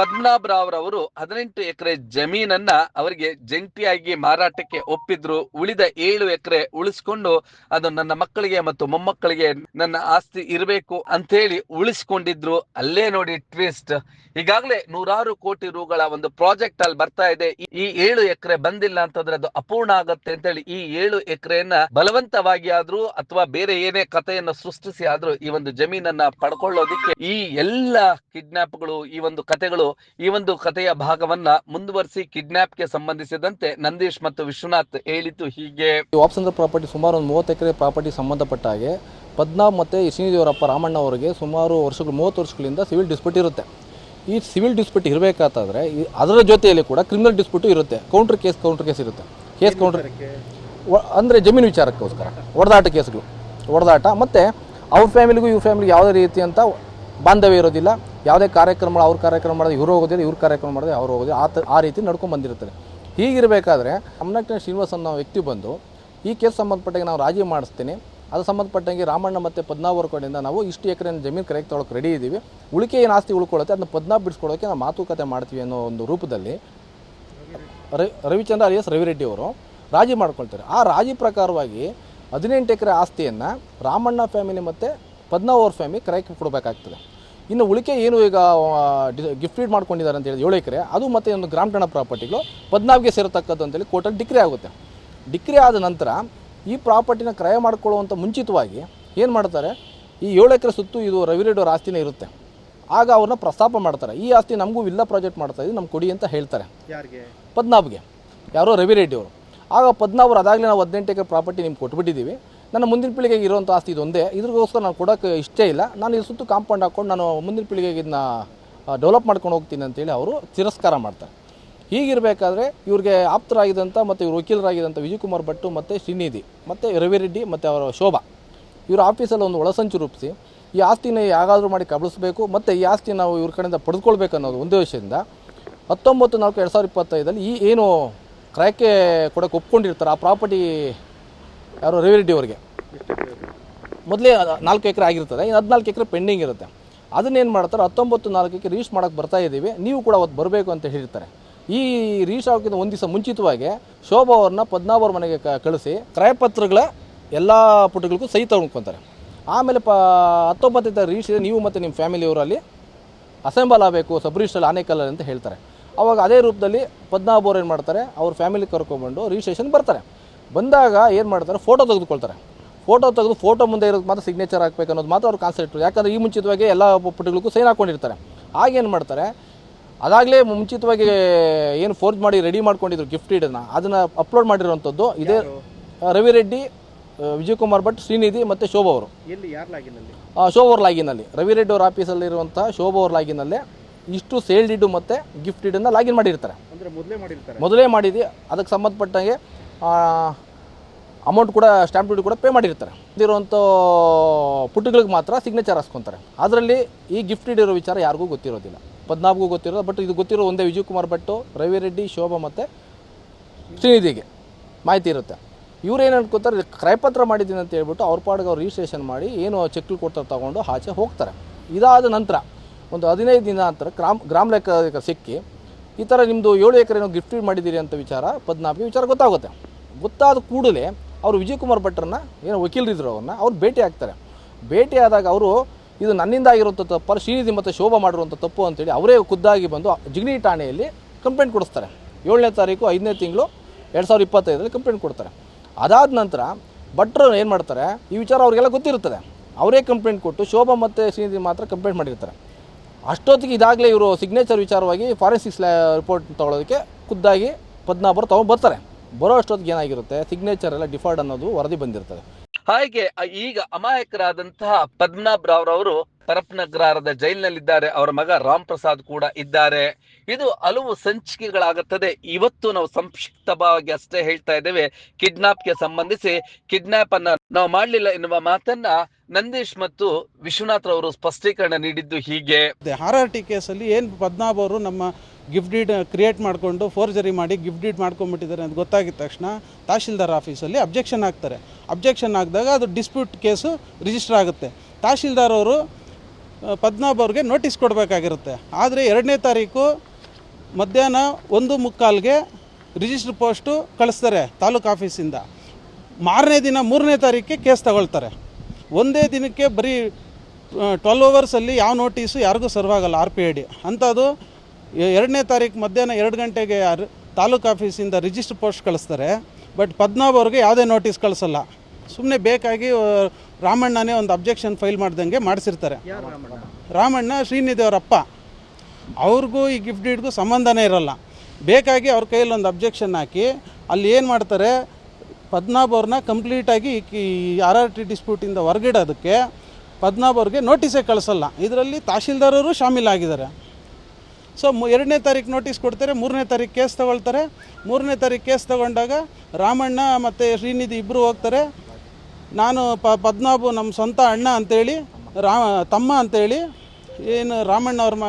ಪದ್ಮನಾಭರಾವ್ರವರು ಹದಿನೆಂಟು ಎಕರೆ ಜಮೀನನ್ನ ಅವರಿಗೆ ಜಂಟಿಯಾಗಿ ಮಾರಾಟಕ್ಕೆ ಒಪ್ಪಿದ್ರು. ಉಳಿದ ಏಳು ಎಕರೆ ಉಳಿಸ್ಕೊಂಡು ಅದು ನನ್ನ ಮಕ್ಕಳಿಗೆ ಮತ್ತು ಮೊಮ್ಮಕ್ಕಳಿಗೆ ನನ್ನ ಆಸ್ತಿ ಇರಬೇಕು ಅಂತೇಳಿ ಉಳಿಸ್ಕೊಂಡಿದ್ರು. ಅಲ್ಲೇ ನೋಡಿ ಟ್ವಿಸ್ಟ್. ಈಗಾಗಲೇ ನೂರಾರು ಕೋಟಿ ರೂಗಳ ಒಂದು ಪ್ರಾಜೆಕ್ಟ್ ಅಲ್ಲಿ ಬರ್ತಾ ಇದೆ. ಈ- ಏಳು ಎಕರೆ ಬಂದಿಲ್ಲ ಅಂತಂದ್ರೆ ಅದು ಅಪೂರ್ಣ ಆಗತ್ತೆ ಅಂತೇಳಿ ಈ ಏಳು ಎಕರೆಯನ್ನ ಬಲವಂತವಾಗಿ ಆದ್ರೂ ಅಥವಾ ಬೇರೆ ಏನೇ ಕಥೆಯನ್ನು ಸೃಷ್ಟಿಸಿ ಆದ್ರೂ ಈ ಒಂದು ಜಮೀನನ್ನ ಪಡ್ಕೊಳ್ಳೋದಿಕ್ಕೆ ಈ ಎಲ್ಲ ಕಿಡ್ನಾಪ್ಗಳು, ಈ ಒಂದು ಕಥೆಗಳು ಈ ಒಂದು ಕಥೆಯ ಭಾಗವನ್ನ ಮುಂದುವರಿಸಿ ಕಿಡ್ನಾಪ್ಗೆ ಸಂಬಂಧಿಸಿದಂತೆ ನಂದೀಶ್ ಮತ್ತು ವಿಶ್ವನಾಥ್ ಹೇಳಿದ್ದು ಹೀಗೆ. ವಾಪ್ಸಂದ್ರ ಪ್ರಾಪರ್ಟಿ ಸುಮಾರು ಒಂದು ಮೂವತ್ತು ಎಕರೆ ಪ್ರಾಪರ್ಟಿ ಸಂಬಂಧಪಟ್ಟ ಹಾಗೆ ಪದ್ಮಾ ಮತ್ತು ಶ್ರೀನಿದೇವರಪ್ಪ ರಾಮಣ್ಣ ಅವರಿಗೆ ಸುಮಾರು ವರ್ಷಗಳು ಮೂವತ್ತು ವರ್ಷಗಳಿಂದ ಸಿವಿಲ್ ಡಿಸ್ಪ್ಯೂಟ್ ಇರುತ್ತೆ. ಈ ಸಿವಿಲ್ ಡಿಸ್ಪ್ಯೂಟ್ ಇರಬೇಕಾದ್ರೆ ಅದರ ಜೊತೆಯಲ್ಲಿ ಕೂಡ ಕ್ರಿಮಿನಲ್ ಡಿಸ್ಪ್ಯೂಟು ಇರುತ್ತೆ. ಕೌಂಟರ್ ಕೇಸ್ ಕೌಂಟರ್ ಕೇಸ್ ಇರುತ್ತೆ. ಕೇಸ್ ಕೌಂಟರ್ ಅಂದರೆ ಜಮೀನು ವಿಚಾರಕ್ಕೋಸ್ಕರ. ಹೊಡೆದಾಟ ಕೇಸ್ಗಳು. ಹೊಡೆದಾಟ ಮತ್ತು ಅವ್ರ ಫ್ಯಾಮಿಲಿಗೂ ಇವ್ರ ಫ್ಯಾಮಿಲಿಗೆ ಯಾವುದೇ ರೀತಿ ಅಂತ ಬಾಂಧವ್ಯ ಇರೋದಿಲ್ಲ. ಯಾವುದೇ ಕಾರ್ಯಕ್ರಮ ಅವ್ರ ಕಾರ್ಯಕ್ರಮ ಮಾಡಿದ್ರೆ ಇವ್ರು ಹೋಗೋದಿಲ್ಲ, ಇವ್ರ ಕಾರ್ಯಕ್ರಮ ಮಾಡಿದ್ರೆ ಅವ್ರು ಹೋಗೋದಿಲ್ಲ. ಆ ಆ ರೀತಿ ನಡ್ಕೊಂಡು ಬಂದಿರ್ತಾರೆ ಹೀಗಿರಬೇಕಾದ್ರೆ ಅಮ್ನಕ್ನ ಶ್ರೀನಿವಾಸ್ ಅನ್ನೋ ವ್ಯಕ್ತಿ ಬಂದು, ಈ ಕೇಸ್ ಸಂಬಂಧಪಟ್ಟಾಗ ನಾವು ರಾಜಿ ಮಾಡಿಸ್ತೀನಿ. ಅದು ಸಂಬಂಧಪಟ್ಟಂಗೆ ರಾಮಣ್ಣ ಮತ್ತು ಪದ್ನಾವ್ ಅವ್ರ ಕಡೆಯಿಂದ ನಾವು ಇಷ್ಟು ಎಕರೆ ಜಮೀನು ಕರೆಕ್ಟ್ ತೊಗೊಳಕ್ಕೆ ರೆಡಿ ಇದ್ದೀವಿ ಉಳಿಕೆ ಏನು ಆಸ್ತಿ ಉಳ್ಕೊಳ್ಳುತ್ತೆ ಅದನ್ನ ಪದ್ಮ ಬಿಡಿಸ್ಕೊಳ್ಳೋಕೆ ನಾವು ಮಾತುಕತೆ ಮಾಡ್ತೀವಿ ಅನ್ನೋ ಒಂದು ರೂಪದಲ್ಲಿ ರವಿ, ರವಿಚಂದ್ರ ಅಲಿಯಸ್ ರವಿರೆಡ್ಡಿ ಅವರು ರಾಜಿ ಮಾಡ್ಕೊಳ್ತಾರೆ. ಆ ರಾಜಿ ಪ್ರಕಾರವಾಗಿ ಹದಿನೆಂಟು ಎಕರೆ ಆಸ್ತಿಯನ್ನು ರಾಮಣ್ಣ ಫ್ಯಾಮಿಲಿ ಮತ್ತು ಪದ್ಮಾವ್ ಫ್ಯಾಮಿ ಕ್ರಯಕ್ಕೆ ಕೊಡಬೇಕಾಗ್ತದೆ. ಇನ್ನು ಉಳಿಕೆ ಏನು ಈಗ ಗಿಫ್ಟ್ ಫೀಡ್ ಮಾಡ್ಕೊಂಡಿದ್ದಾರೆ ಅಂತ ಹೇಳಿ ಏಳು ಎಕರೆ ಅದು ಮತ್ತು ಒಂದು ಗ್ರಾಮ ಠಾಣ ಪ್ರಾಪರ್ಟಿಗಳು ಪದ್ನಾವ್ಗೆ ಸೇರತಕ್ಕದ್ದು ಅಂತೇಳಿ ಕೋರ್ಟಲ್ಲಿ ಡಿಕ್ರಿ ಆಗುತ್ತೆ. ಡಿಕ್ರಿ ಆದ ನಂತರ ಈ ಪ್ರಾಪರ್ಟಿನ ಕ್ರಯ ಮಾಡ್ಕೊಳ್ಳುವಂಥ ಮುಂಚಿತವಾಗಿ ಏನು ಮಾಡ್ತಾರೆ ಈ ಏಳು ಎಕರೆ ಸುತ್ತು ಇದು ರವಿರೆಡ್ಡವ್ರ ಆಸ್ತಿನೇ ಇರುತ್ತೆ. ಆಗ ಅವ್ರನ್ನ ಪ್ರಸ್ತಾಪ ಮಾಡ್ತಾರೆ. ಈ ಆಸ್ತಿ ನಮಗೂ ವಿಲ್ಲ ಪ್ರಾಜೆಕ್ಟ್ ಮಾಡ್ತಾ ಇದ್ದೀವಿ ನಮ್ಗೆ ಕೊಡಿ ಅಂತ ಹೇಳ್ತಾರೆ. ಯಾರಿಗೆ? ಪದ್ನಾಬ್ಗೆ ಯಾರೋ ರವಿರೆಡ್ಡಿಯವರು ಆಗ ಪದ್ನಾವ್ರು ಅದಾಗಲೇ ನಾವು ಹದಿನೆಂಟು ಎಕರೆ ಪ್ರಾಪರ್ಟಿ ನಿಮ್ಗೆ ಕೊಟ್ಬಿಟ್ಟಿದ್ದೀವಿ. ನನ್ನ ಮುಂದಿನ ಪೀಳಿಗೆಗೆ ಇರುವಂಥ ಆಸ್ತಿ ಇದೊಂದೇ ಇದ್ರಿಗೋಸ್ಕರ ನಾನು ಕೊಡೋಕ್ಕೆ ಇಷ್ಟೇ ಇಲ್ಲ. ನಾನು ಇದು ಸುತ್ತು ಕಾಂಪೌಂಡ್ ಹಾಕ್ಕೊಂಡು ನಾನು ಮುಂದಿನ ಪೀಳಿಗೆಗೆ ಇದನ್ನ ಡೆವಲಪ್ ಮಾಡ್ಕೊಂಡು ಹೋಗ್ತೀನಿ ಅಂತೇಳಿ ಅವರು ತಿರಸ್ಕಾರ ಮಾಡ್ತಾರೆ. ಹೀಗಿರಬೇಕಾದ್ರೆ ಇವ್ರಿಗೆ ಆಪ್ತರಾಗಿದ್ದಂಥ ಮತ್ತು ಇವ್ರ ವಕೀಲರಾಗಿದ್ದಂಥ ವಿಜಯಕುಮಾರ್ ಭಟ್ಟು ಮತ್ತು ಶ್ರೀನಿಧಿ, ಮತ್ತು ರವಿರೆಡ್ಡಿ ಮತ್ತು ಅವರ ಶೋಭಾ, ಇವರ ಆಫೀಸಲ್ಲಿ ಒಂದು ಒಳಸಂಚು ರೂಪಿಸಿ ಈ ಆಸ್ತಿನ ಯಾಗಾದರೂ ಮಾಡಿ ಕಬಳಿಸಬೇಕು, ಮತ್ತು ಈ ಆಸ್ತಿ ನಾವು ಇವ್ರ ಕಡೆಯಿಂದ ಪಡೆದುಕೊಳ್ಬೇಕು ಅನ್ನೋದು ಒಂದೇ ವಿಷಯದಿಂದ ಹತ್ತೊಂಬತ್ತು ನಾಲ್ಕು ಎರಡು ಸಾವಿರದ ಇಪ್ಪತ್ತೈದಲ್ಲಿ ಈ ಏನು ಕ್ರಯಕ್ಕೆ ಕೊಡೋಕ್ಕೆ ಒಪ್ಕೊಂಡಿರ್ತಾರೆ, ಆ ಪ್ರಾಪರ್ಟಿ ಯಾರು ರವಿರೆಡ್ಡಿ ಅವರಿಗೆ. ಮೊದಲೇ ನಾಲ್ಕು ಎಕರೆ ಆಗಿರ್ತದೆ, ಇನ್ನು ಹದಿನಾಲ್ಕು ಎಕರೆ ಪೆಂಡಿಂಗ್ ಇರುತ್ತೆ. ಅದನ್ನೇನು ಮಾಡ್ತಾರೆ, ಹತ್ತೊಂಬತ್ತು ನಾಲ್ಕಕ್ಕೆ ರೀಚ್ ಮಾಡೋಕ್ಕೆ ಬರ್ತಾ ಇದ್ದೀವಿ, ನೀವು ಕೂಡ ಅವತ್ತು ಬರಬೇಕು ಅಂತ ಹೇಳಿರ್ತಾರೆ. ಈ ರೀಚ್ ಆಗೋಕ್ಕಿಂತ ಒಂದು ದಿವಸ ಮುಂಚಿತವಾಗಿ ಶೋಭಾ ಅವ್ರನ್ನ ಪದ್ನಾಭ್ ಮನೆಗೆ ಕಳಿಸಿ, ಕ್ರಯಪತ್ರಗಳ ಎಲ್ಲ ಪುಟಗಳಿಗೂ ಸಹಿ ತಗೊಂಡ್ಕೊತಾರೆ. ಆಮೇಲೆ ಪ ಹತ್ತೊಂಬತ್ತೈದು ರೀಚ್ ಇದೆ, ನೀವು ಮತ್ತು ನಿಮ್ಮ ಫ್ಯಾಮಿಲಿಯವರಲ್ಲಿ ಅಸೆಂಬಲ್ ಆಗಬೇಕು ಸಬ್ ರಿಜಿಸ್ಟ್ರಲ್ಲಿ ಆನೇಕಲ್ ಅಂತ ಹೇಳ್ತಾರೆ. ಅವಾಗ ಅದೇ ರೂಪದಲ್ಲಿ ಪದ್ನಾಭ್ ಏನು ಮಾಡ್ತಾರೆ, ಅವ್ರ ಫ್ಯಾಮಿಲಿ ಕರ್ಕೊಂಡ್ಬಂದು ರಿಜಿಸ್ಟ್ರೇಷನ್ ಬರ್ತಾರೆ. ಬಂದಾಗ ಏನು ಮಾಡ್ತಾರೆ ಫೋಟೋ ತೆಗೆದುಕೊಳ್ತಾರೆ. ಫೋಟೋ ತೆಗೆದು ಫೋಟೋ ಮುಂದೆ ಇರೋದು ಮಾತ್ರ ಸಿಗ್ನೇಚರ್ ಹಾಕಬೇಕು ಅನ್ನೋದು ಮಾತ್ರ ಅವ್ರು ಕಾನ್ಸೆಪ್ಟ್ ಯಾಕಂದರೆ ಈ ಮುಂಚಿತವಾಗಿ ಎಲ್ಲ ಪುಟಗಳಿಗೂ ಸೈನ್ ಹಾಕ್ಕೊಂಡಿರ್ತಾರೆ ಆಗೇನು ಮಾಡ್ತಾರೆ ಅದಾಗಲೇ ಮುಂಚಿತವಾಗಿ ಏನು ಫೋರ್ಜ್ ಮಾಡಿ ರೆಡಿ ಮಾಡ್ಕೊಂಡಿದ್ರು ಗಿಫ್ಟ್ ಇಡನ್ನ ಅದನ್ನು ಅಪ್ಲೋಡ್ ಮಾಡಿರುವಂಥದ್ದು ಇದೇ ರವಿರೆಡ್ಡಿ ರೆಡ್ಡಿ ವಿಜಯಕುಮಾರ್ ಭಟ್ ಶ್ರೀನಿಧಿ ಮತ್ತು ಶೋಭಾ ಅವರು. ಎಲ್ಲಿ ಯಾರ ಲಾಗಿನಲ್ಲಿ? ಆ, ಶೋಭಾ ಅವ್ರ ಲಾಗಿನಲ್ಲಿ. ರವಿರೆಡ್ಡಿ ಅವ್ರ ಆಫೀಸಲ್ಲಿರುವಂಥ ಶೋಭಾ ಅವ್ರ ಲಾಗಿನಲ್ಲೇ ಇಷ್ಟು ಸೇಲ್ ಇಡು ಮತ್ತು ಗಿಫ್ಟ್ ಇಡನ್ನು ಲಾಗಿನ್ ಮಾಡಿರ್ತಾರೆ. ಅಂದ್ರೆ ಮೊದಲೇ ಮಾಡಿರ್ತಾರೆ. ಮೊದಲೇ ಮಾಡಿದ್ದು ಅದಕ್ಕೆ ಸಂಬಂಧಪಟ್ಟಂಗೆ ಅಮೌಂಟ್ ಕೂಡ ಸ್ಟ್ಯಾಂಪ್ ಡ್ಯೂಟಿ ಕೂಡ ಪೇ ಮಾಡಿರ್ತಾರೆ. ಇದಿರುವಂಥ ಪುಟ್ಟುಗಳಿಗೆ ಮಾತ್ರ ಸಿಗ್ನೇಚರ್ ಹಾಸ್ಕೊತಾರೆ. ಅದರಲ್ಲಿ ಈ ಗಿಫ್ಟ್ ಇಡಿರೋ ವಿಚಾರ ಯಾರಿಗೂ ಗೊತ್ತಿರೋದಿಲ್ಲ. ಪದ್ನಾಬ್ಗೂ ಗೊತ್ತಿರೋದು ಬಟ್ ಇದು ಗೊತ್ತಿರೋ ಒಂದೇ ವಿಜಯಕುಮಾರ್ ಭಟ್ಟು ರವಿರೆಡ್ಡಿ, ಶೋಭಾ ಮತ್ತು ಶ್ರೀನಿಧಿಗೆ ಮಾಹಿತಿ ಇರುತ್ತೆ. ಇವ್ರು ಏನು ಅನ್ಕೋತಾರೆ ಕ್ರಯಪತ್ರ ಮಾಡಿದ್ದೀನಿ ಅಂತ ಹೇಳ್ಬಿಟ್ಟು ಅವ್ರ ಪಾಡಿಗೆ ಅವ್ರು ರಿಜಿಸ್ಟ್ರೇಷನ್ ಮಾಡಿ ಏನು ಚೆಕ್ಗಳು ಕೊಡ್ತಾರೆ ತೊಗೊಂಡು ಆಚೆ ಹೋಗ್ತಾರೆ. ಇದಾದ ನಂತರ ಒಂದು ಹದಿನೈದು ದಿನ ನಂತರ ಗ್ರಾಮ ಗ್ರಾಮ ಲೆಕ್ಕ ಸಿಕ್ಕಿ, ಈ ಥರ ನಿಮ್ಮದು ಏಳು ಎಕರೆ ಏನೋ ಗಿಫ್ಟ್ ಮಾಡಿದ್ದೀರಿ ಅಂತ ವಿಚಾರ ಪದ್ನಾಭಿ ವಿಚಾರ ಗೊತ್ತಾಗುತ್ತೆ. ಗೊತ್ತಾದ ಕೂಡಲೇ ಅವರು ವಿಜಯಕುಮಾರ್ ಭಟ್ರನ್ನ ಏನು ವಕೀಲರಿದ್ರು ಅವ್ರನ್ನ, ಅವ್ರು ಭೇಟಿ ಆಗ್ತಾರೆ. ಭೇಟಿ ಆದಾಗ ಅವರು, ಇದು ನನ್ನಿಂದ ಆಗಿರುವಂಥ ತಪ್ಪು ಶ್ರೀನಿಧಿ ಮತ್ತು ಶೋಭಾ ಮಾಡಿರುವಂಥ ತಪ್ಪು ಅಂತೇಳಿ ಅವರೇ ಖುದ್ದಾಗಿ ಬಂದು ಜಿಗ್ನಿ ಠಾಣೆಯಲ್ಲಿ ಕಂಪ್ಲೇಂಟ್ ಕೊಡಿಸ್ತಾರೆ. ಏಳನೇ ತಾರೀಕು, ಐದನೇ ತಿಂಗಳು, ಎರಡು ಸಾವಿರದ ಇಪ್ಪತ್ತೈದರಲ್ಲಿ ಕಂಪ್ಲೇಂಟ್ ಕೊಡ್ತಾರೆ. ಅದಾದ ನಂತರ ಭಟ್ರು ಏನು ಮಾಡ್ತಾರೆ, ಈ ವಿಚಾರ ಅವರಿಗೆಲ್ಲ ಗೊತ್ತಿರುತ್ತದೆ. ಅವರೇ ಕಂಪ್ಲೇಂಟ್ ಕೊಟ್ಟು ಶೋಭಾ ಮತ್ತು ಶ್ರೀನಿಧಿ ಮಾತ್ರ ಕಂಪ್ಲೇಂಟ್ ಮಾಡಿರ್ತಾರೆ. ಅಷ್ಟೊತ್ತಿಗೆ ಇದಾಗಲೇ ಇವರು ಸಿಗ್ನೇಚರ್ ವಿಚಾರವಾಗಿ ಫಾರೆನ್ಸಿಕ್ಸ್ ರಿಪೋರ್ಟ್ ತೊಗೊಳೋದಕ್ಕೆ ಖುದ್ದಾಗಿ ಪದ್ನಾಭರು ತೊಗೊಂಡು ಬರ್ತಾರೆ. ಬರೋ ಅಷ್ಟೊತ್ತಿಗೆ ಏನಾಗಿರುತ್ತೆ? ಸಿಗ್ನೇಚರ್ ಎಲ್ಲ ಡಿಫಾಲ್ಟ್ ಅನ್ನೋದು ವರದಿ ಬಂದಿರ್ತದೆ. ಹಾಗೆ ಈಗ ಅಮಾಯಕರಾದಂತಹ ಪದ್ಮನಾಭ್ ರಾವ್ ಅವರು ಪರಪ್ನಗರದ ಜೈಲಿನಲ್ಲಿದ್ದಾರೆ. ಅವರ ಮಗ ರಾಮ್ ಪ್ರಸಾದ್ ಕೂಡ ಇದ್ದಾರೆ. ಇದು ಹಲವು ಸಂಚಿಕೆಗಳಾಗುತ್ತದೆ. ಇವತ್ತು ನಾವು ಸಂಕ್ಷಿಪ್ತವಾಗಿ ಅಷ್ಟೇ ಹೇಳ್ತಾ ಇದ್ದೇವೆ. ಕಿಡ್ನಾಪ್ಗೆ ಸಂಬಂಧಿಸಿ ಕಿಡ್ನಾಪ್ ಅನ್ನ ನಾವು ಮಾಡಲಿಲ್ಲ ಎನ್ನುವ ಮಾತನ್ನ ನಂದೀಶ್ ಮತ್ತು ವಿಶ್ವನಾಥ್ ಅವರು ಸ್ಪಷ್ಟೀಕರಣ ನೀಡಿದ್ದು ಹೀಗೆ. ಆರ್ ಆರ್ ಟಿ ಕೇಸಲ್ಲಿ ಏನು ಪದ್ಮನಾಭ್ ಅವರು ನಮ್ಮ ಗಿಫ್ಟ್ ಡೀಡ್ ಕ್ರಿಯೇಟ್ ಮಾಡಿಕೊಂಡು ಫೋರ್ಜರಿ ಮಾಡಿ ಗಿಫ್ಟ್ ಡೀಡ್ ಮಾಡ್ಕೊಂಬಿಟ್ಟಿದ್ದಾರೆ ಅಂತ ಗೊತ್ತಾಗಿದ ತಕ್ಷಣ ತಹಶೀಲ್ದಾರ್ ಆಫೀಸಲ್ಲಿ ಅಬ್ಜೆಕ್ಷನ್ ಹಾಕ್ತಾರೆ. ಅಬ್ಜೆಕ್ಷನ್ ಹಾಕಿದಾಗ ಅದು ಡಿಸ್ಪ್ಯೂಟ್ ಕೇಸು ರಿಜಿಸ್ಟರ್ ಆಗುತ್ತೆ. ತಹಶೀಲ್ದಾರ್ ಅವರು ಪದ್ಮನಾಭ್ ಅವ್ರಿಗೆ ನೋಟಿಸ್ ಕೊಡಬೇಕಾಗಿರುತ್ತೆ. ಆದರೆ ಎರಡನೇ ತಾರೀಕು ಮಧ್ಯಾಹ್ನ ಒಂದು ಮುಕ್ಕಾಲ್ಗೆ ರಿಜಿಸ್ಟರ್ ಪೋಸ್ಟು ಕಳಿಸ್ತಾರೆ ತಾಲೂಕು ಆಫೀಸಿಂದ. ಮಾರನೇ ದಿನ ಮೂರನೇ ತಾರೀಕಿಗೆ ಕೇಸ್ ತಗೊಳ್ತಾರೆ. ಒಂದೇ ದಿನಕ್ಕೆ ಬರೀ ಟ್ವೆಲ್ ಅವರ್ಸಲ್ಲಿ ಯಾವ ನೋಟಿಸು ಯಾರಿಗೂ ಸರ್ವ್ ಆಗಲ್ಲ ಆರ್ ಪಿ ಐ ಡಿ. ಅಂಥದ್ದು ಎರಡನೇ ತಾರೀಕು ಮಧ್ಯಾಹ್ನ ಎರಡು ಗಂಟೆಗೆ ತಾಲೂಕು ಆಫೀಸಿಂದ ರಿಜಿಸ್ಟರ್ ಪೋಸ್ಟ್ ಕಳಿಸ್ತಾರೆ. ಬಟ್ ಪದ್ಮನಾಭ್ ಅವ್ರಿಗೆ ಯಾವುದೇ ನೋಟಿಸ್ ಕಳಿಸಲ್ಲ. ಸುಮ್ಮನೆ ಬೇಕಾಗಿ ರಾಮಣ್ಣನೇ ಒಂದು ಅಬ್ಜೆಕ್ಷನ್ ಫೈಲ್ ಮಾಡ್ದಂಗೆ ಮಾಡಿಸಿರ್ತಾರೆ. ರಾಮಣ್ಣ? ಶ್ರೀನಿಧಿ ಅವರ ಅಪ್ಪ. ಅವ್ರಿಗೂ ಈ ಗಿಫ್ಟ್ ಡೀಡ್ಗೂ ಸಂಬಂಧನೇ ಇರಲ್ಲ. ಬೇಕಾಗಿ ಅವ್ರ ಕೈಯಲ್ಲಿ ಒಂದು ಅಬ್ಜೆಕ್ಷನ್ ಹಾಕಿ ಅಲ್ಲಿ ಏನು ಮಾಡ್ತಾರೆ ಪದ್ಮನಾಭ್ ಅವ್ರನ್ನ ಕಂಪ್ಲೀಟಾಗಿ ಈ ಆರ್ ಆರ್ ಟಿ ಡಿಸ್ಪ್ಯೂಟಿಂದ ಹೊರಗಿಡೋದಕ್ಕೆ ಪದ್ಮನಾಭ್ ಅವ್ರಿಗೆ ನೋಟಿಸೇ ಕಳಿಸಲ್ಲ. ಇದರಲ್ಲಿ ತಹಶೀಲ್ದಾರರು ಶಾಮೀಲಾಗಿದ್ದಾರೆ ಸೊ ಎರಡನೇ ತಾರೀಕು ನೋಟಿಸ್ ಕೊಡ್ತಾರೆ, ಮೂರನೇ ತಾರೀಕು ಕೇಸ್ ತಗೊಳ್ತಾರೆ. ಮೂರನೇ ತಾರೀಕು ಕೇಸ್ ತಗೊಂಡಾಗ ರಾಮಣ್ಣ ಮತ್ತು ಶ್ರೀನಿಧಿ ಇಬ್ಬರು ಹೋಗ್ತಾರೆ. ನಾನು ಪ ಪದ್ಮನಾಭು ನಮ್ಮ ಸ್ವಂತ ಅಣ್ಣ ಅಂತೇಳಿ, ರಾ ತಮ್ಮ ಅಂತೇಳಿ, ಏನು ರಾಮಣ್ಣ ಅವ್ರ ಮ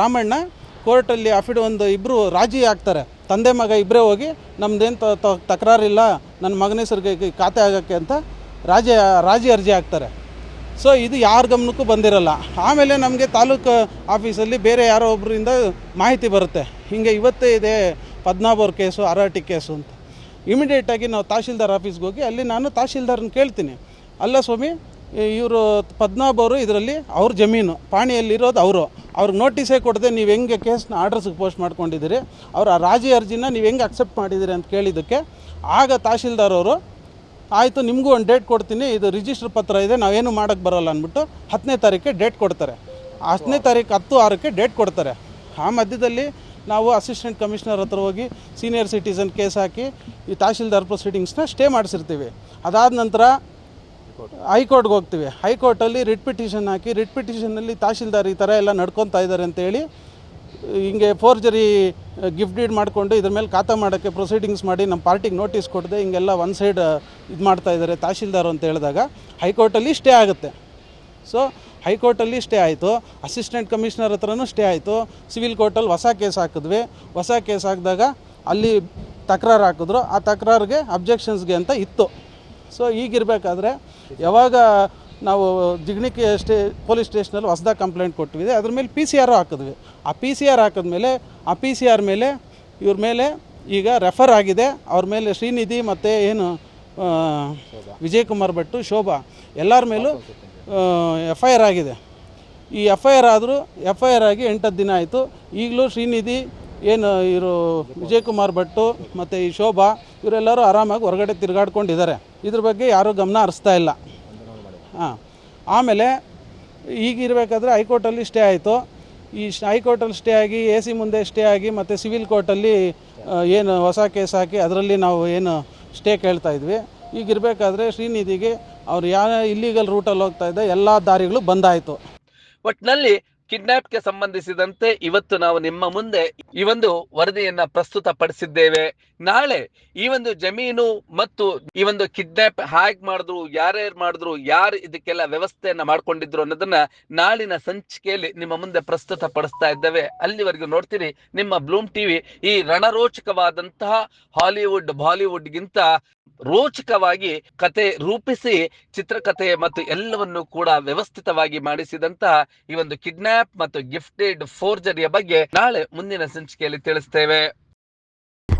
ರಾಮಣ್ಣ ಕೋರ್ಟಲ್ಲಿ ಅಫಿಡ್ ಒಂದು ಇಬ್ಬರು ರಾಜಿ ಆಗ್ತಾರೆ. ತಂದೆ ಮಗ ಇಬ್ಬರೇ ಹೋಗಿ ನಮ್ದೇನು ತಕರಾರಿಲ್ಲ, ನನ್ನ ಮಗನ ಹೆಸರಿಗೆ ಖಾತೆ ಆಗೋಕ್ಕೆ ಅಂತ ರಾಜಿ ರಾಜಿ ಅರ್ಜಿ ಹಾಕ್ತಾರೆ. ಸೊ ಇದು ಯಾರ ಗಮನಕ್ಕೂ ಬಂದಿರಲ್ಲ. ಆಮೇಲೆ ನಮಗೆ ತಾಲೂಕು ಆಫೀಸಲ್ಲಿ ಬೇರೆ ಯಾರೋ ಒಬ್ಬರಿಂದ ಮಾಹಿತಿ ಬರುತ್ತೆ. ಹೀಗೆ ಇವತ್ತೇ ಇದೆ ಪದ್ನಾಭವ್ರ ಕೇಸು ಆರ್ ಕೇಸು ಅಂತ. ಇಮಿಡಿಯೇಟಾಗಿ ನಾವು ತಹಶೀಲ್ದಾರ್ ಆಫೀಸ್ಗೆ ಹೋಗಿ ಅಲ್ಲಿ ನಾನು ತಹಶೀಲ್ದಾರ್ನ ಕೇಳ್ತೀನಿ. ಅಲ್ಲ ಸ್ವಾಮಿ, ಇವರು ಪದ್ಮಾಭ ಅವರು ಇದರಲ್ಲಿ ಅವ್ರ ಜಮೀನು, ಪಾಣಿಯಲ್ಲಿರೋದು ಅವರು. ಅವ್ರಿಗೆ ನೋಟಿಸೇ ಕೊಡದೆ ನೀವು ಹೆಂಗೆ ಕೇಸ್ನ ಆರ್ಡರ್ಸ್ಗೆ ಪೋಸ್ಟ್ ಮಾಡ್ಕೊಂಡಿದ್ದೀರಿ. ಅವ್ರ ರಾಜಿ ಅರ್ಜಿನ ನೀವು ಹೆಂಗೆ ಅಕ್ಸೆಪ್ಟ್ ಮಾಡಿದ್ದೀರಿ ಅಂತ ಕೇಳಿದ್ದಕ್ಕೆ ಆಗ ತಹಶೀಲ್ದಾರ್ ಅವರು ಆಯಿತು ನಿಮಗೂ ಒಂದು ಡೇಟ್ ಕೊಡ್ತೀನಿ. ಇದು ರಿಜಿಸ್ಟರ್ ಪತ್ರ ಇದೆ ನಾವೇನು ಮಾಡೋಕ್ಕೆ ಬರೋಲ್ಲ ಅಂದ್ಬಿಟ್ಟು ಹತ್ತನೇ ತಾರೀಕಿಗೆ ಡೇಟ್ ಕೊಡ್ತಾರೆ. ಹತ್ತನೇ ತಾರೀಕು ಹತ್ತು ಆರಕ್ಕೆ ಡೇಟ್ ಕೊಡ್ತಾರೆ. ಆ ಮಧ್ಯದಲ್ಲಿ ನಾವು ಅಸಿಸ್ಟೆಂಟ್ ಕಮಿಷನರ್ ಹತ್ರ ಹೋಗಿ ಸೀನಿಯರ್ ಸಿಟಿಸನ್ ಕೇಸ್ ಹಾಕಿ ಈ ತಹಶೀಲ್ದಾರ್ ಪ್ರೊಸೀಡಿಂಗ್ಸ್ನ ಸ್ಟೇ ಮಾಡಿಸಿರ್ತೀವಿ. ಅದಾದ ನಂತರ ಹೈಕೋರ್ಟ್ಗೆ ಹೋಗ್ತೀವಿ. ಹೈಕೋರ್ಟಲ್ಲಿ ರಿಟ್ ಪಿಟಿಷನ್ ಹಾಕಿ ರಿಟ್ ಪಿಟಿಷನಲ್ಲಿ ತಹಶೀಲ್ದಾರ್ ಈ ಥರ ಎಲ್ಲ ನಡ್ಕೊತಾ ಇದ್ದಾರೆ ಅಂತೇಳಿ ಹಿಂಗೆ ಫೋರ್ಜರಿ ಗಿಫ್ಟ್ ಡೀಡ್ ಮಾಡಿಕೊಂಡು ಇದ್ರ ಮೇಲೆ ಖಾತಾ ಮಾಡೋಕ್ಕೆ ಪ್ರೊಸೀಡಿಂಗ್ಸ್ ಮಾಡಿ ನಮ್ಮ ಪಾರ್ಟಿಗೆ ನೋಟಿಸ್ ಕೊಡದೆ ಹಿಂಗೆಲ್ಲ ಒನ್ ಸೈಡ್ ಇದು ಮಾಡ್ತಾ ಇದ್ದಾರೆ ತಹಶೀಲ್ದಾರ್ ಅಂತ ಹೇಳಿದಾಗ ಹೈಕೋರ್ಟಲ್ಲಿ ಸ್ಟೇ ಆಗುತ್ತೆ. ಸೊ ಹೈಕೋರ್ಟಲ್ಲಿ ಸ್ಟೇ ಆಯಿತು. ಅಸಿಸ್ಟೆಂಟ್ ಕಮಿಷನರ್ ಹತ್ರನೂ ಸ್ಟೇ ಆಯಿತು. ಸಿವಿಲ್ ಕೋರ್ಟಲ್ಲಿ ಹೊಸ ಕೇಸ್ ಹಾಕಿದ್ವಿ. ಹೊಸ ಕೇಸ್ ಹಾಕಿದಾಗ ಅಲ್ಲಿ ತಕರಾರು ಹಾಕಿದ್ರು. ಆ ತಕರಾರಿಗೆ ಅಬ್ಜೆಕ್ಷನ್ಸ್ಗೆ ಅಂತ ಇತ್ತು. ಸೊ ಈಗಿರಬೇಕಾದ್ರೆ ಯಾವಾಗ ನಾವು ಜಿಗಣಿಕೆ ಸ್ಟೇ, ಪೊಲೀಸ್ ಸ್ಟೇಷನಲ್ಲಿ ಹೊಸದಾಗಿ ಕಂಪ್ಲೇಂಟ್ ಕೊಟ್ಟಿದೆ ಅದ್ರ ಮೇಲೆ ಪಿ ಸಿ ಆರ್ ಹಾಕಿದ್ವಿ. ಆ ಪಿ ಸಿ ಆರ್ ಹಾಕಿದ್ಮೇಲೆ, ಆ ಪಿ ಸಿ ಆರ್ ಮೇಲೆ ಇವ್ರ ಮೇಲೆ ಈಗ ರೆಫರ್ ಆಗಿದೆ. ಅವ್ರ ಮೇಲೆ ಶ್ರೀನಿಧಿ ಮತ್ತು ಏನು ವಿಜಯಕುಮಾರ್ ವಿಜಯ್ ಕುಮಾರ್ ಭಟ್ಟು ಶೋಭಾ ಎಲ್ಲರ ಮೇಲೂ ಎಫ್ ಐ ಆರ್ ಆಗಿದೆ. ಈ ಎಫ್ ಐ ಆರ್ ಆದರೂ ಎಫ್ ಐ ಆರ್ ಆಗಿ ಎಂಟತ್ತು ದಿನ ಆಯಿತು. ಈಗಲೂ ಶ್ರೀನಿಧಿ, ಏನು, ಇವರು ವಿಜಯ್ ಕುಮಾರ್ ಭಟ್ಟು ಮತ್ತು ಈ ಶೋಭಾ, ಇವರೆಲ್ಲರೂ ಆರಾಮಾಗಿ ಹೊರಗಡೆ ತಿರುಗಾಡ್ಕೊಂಡಿದ್ದಾರೆ. ಇದ್ರ ಬಗ್ಗೆ ಯಾರೂ ಗಮನ ಹರಿಸ್ತಾ ಇಲ್ಲ. ಹಾಂ. ಆಮೇಲೆ ಈಗಿರಬೇಕಾದ್ರೆ ಹೈಕೋರ್ಟಲ್ಲಿ ಸ್ಟೇ ಆಯಿತು. ಈ ಹೈಕೋರ್ಟಲ್ಲಿ ಸ್ಟೇ ಆಗಿ, ಎ ಸಿ ಮುಂದೆ ಸ್ಟೇ ಆಗಿ, ಮತ್ತು ಸಿವಿಲ್ ಕೋರ್ಟಲ್ಲಿ ಏನು ಹೊಸ ಕೇಸ್ ಹಾಕಿ ಅದರಲ್ಲಿ ನಾವು ಏನು ಸ್ಟೇ ಕೇಳ್ತಾ ಇದ್ವಿ. ಈಗ ಇರಬೇಕಾದ್ರೆ ಶ್ರೀನಿಧಿಗೆ ಅವ್ರು ಯಾವ ಇಲ್ಲೀಗಲ್ ರೂಟಲ್ಲಿ ಹೋಗ್ತಾ ಇದ್ದ ಎಲ್ಲ ದಾರಿಗಳು ಬಂದಾಯಿತು. ಒಟ್ಟಿನಲ್ಲಿ ಕಿಡ್ನಾಪ್ಗೆ ಸಂಬಂಧಿಸಿದಂತೆ ಇವತ್ತು ನಾವು ನಿಮ್ಮ ಮುಂದೆ ಈ ಒಂದು ವರದಿಯನ್ನ ಪ್ರಸ್ತುತ ಪಡಿಸಿದ್ದೇವೆ ನಾಳೆ ಈ ಒಂದು ಜಮೀನು ಮತ್ತು ಈ ಒಂದು ಕಿಡ್ನಾಪ್ ಹ್ಯಾಕ್ ಮಾಡಿದ್ರು, ಯಾರ್ಯಾರು ಮಾಡಿದ್ರು, ಯಾರು ಇದಕ್ಕೆಲ್ಲ ವ್ಯವಸ್ಥೆಯನ್ನ ಮಾಡ್ಕೊಂಡಿದ್ರು ಅನ್ನೋದನ್ನ ನಾಳಿನ ಸಂಚಿಕೆಯಲ್ಲಿ ನಿಮ್ಮ ಮುಂದೆ ಪ್ರಸ್ತುತ ಪಡಿಸ್ತಾ ಇದ್ದೇವೆ. ಅಲ್ಲಿವರೆಗೂ ನೋಡ್ತೀರಿ ನಿಮ್ಮ ಬ್ಲೂಮ್ ಟಿವಿ ಈ ರಣರೋಚಕವಾದಂತಹ ಹಾಲಿವುಡ್, ಬಾಲಿವುಡ್ ಗಿಂತ ರೋಚಕವಾಗಿ ಕತೆ ರೂಪಿಸಿ ಚಿತ್ರಕಥೆ ಮತ್ತು ಎಲ್ಲವನ್ನು ಕೂಡ ವ್ಯವಸ್ಥಿತವಾಗಿ ಮಾಡಿಸಿದಂತಹ ಈ ಒಂದು ಕಿಡ್ನಾಪ್ ಮತ್ತು ಗಿಫ್ಟೆಡ್ ಫೋರ್ಜರಿಯ ಬಗ್ಗೆ ನಾಳೆ ಮುಂದಿನ ಸಂಚಿಕೆಯಲ್ಲಿ ತಿಳಿಸ್ತೇವೆ.